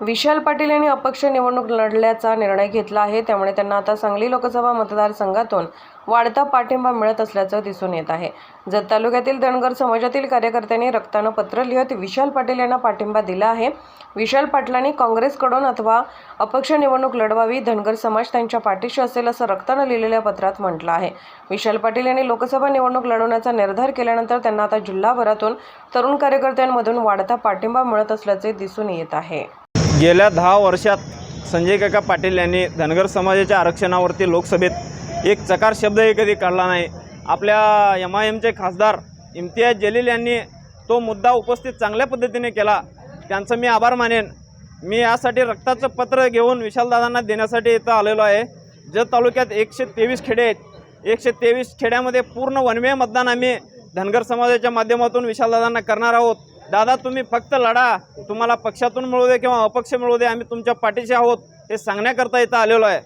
विशाल पाटील यांनी अपक्ष निवडणूक लढल्याचा निर्णय घेतला आहे. त्यामुळे त्यांना आता सांगली लोकसभा मतदारसंघातून वाढता पाठिंबा मिळत असल्याचं दिसून येत आहे. जत तालुक्यातील धनगर समाजातील कार्यकर्त्यांनी रक्तानं पत्र लिहत विशाल पाटील यांना पाठिंबा दिला आहे. विशाल पाटलांनी काँग्रेसकडून अथवा अपक्ष निवडणूक लढवावी धनगर समाज त्यांच्या पाठीशी असेल असं रक्तानं लिहिलेल्या पत्रात म्हटलं आहे. विशाल पाटील यांनी लोकसभा निवडणूक लढवण्याचा निर्धार केल्यानंतर त्यांना आता जिल्हाभरातून तरुण कार्यकर्त्यांमधून वाढता पाठिंबा मिळत असल्याचे दिसून येत आहे. गेल्या दहा वर्षात संजय काका पाटील यांनी धनगर समाजाच्या आरक्षणावरती लोकसभेत एक चकार शब्दही कधी काढला नाही. आपल्या एम आय एमचे खासदार इम्तियाज जलील यांनी तो मुद्दा उपस्थित चांगल्या पद्धतीने केला. त्यांचं मी आभार मानेन. मी यासाठी रक्ताचं पत्र घेऊन विशालदादांना देण्यासाठी इथं आलेलो आहे. जत तालुक्यात एकशे तेवीस खेडे आहेत. एकशे तेवीस खेड्यामध्ये पूर्ण वनवे मतदान आम्ही धनगर समाजाच्या माध्यमातून विशालदादांना करणार आहोत. दादा तुम्ही फक्त लढा. तुम्हाला पक्षातून मिळू दे किंवा अपक्ष मिळू दे आम्ही तुमच्या पाठीशी आहोत हे सांगण्याकरता इथं आलेलो आहे.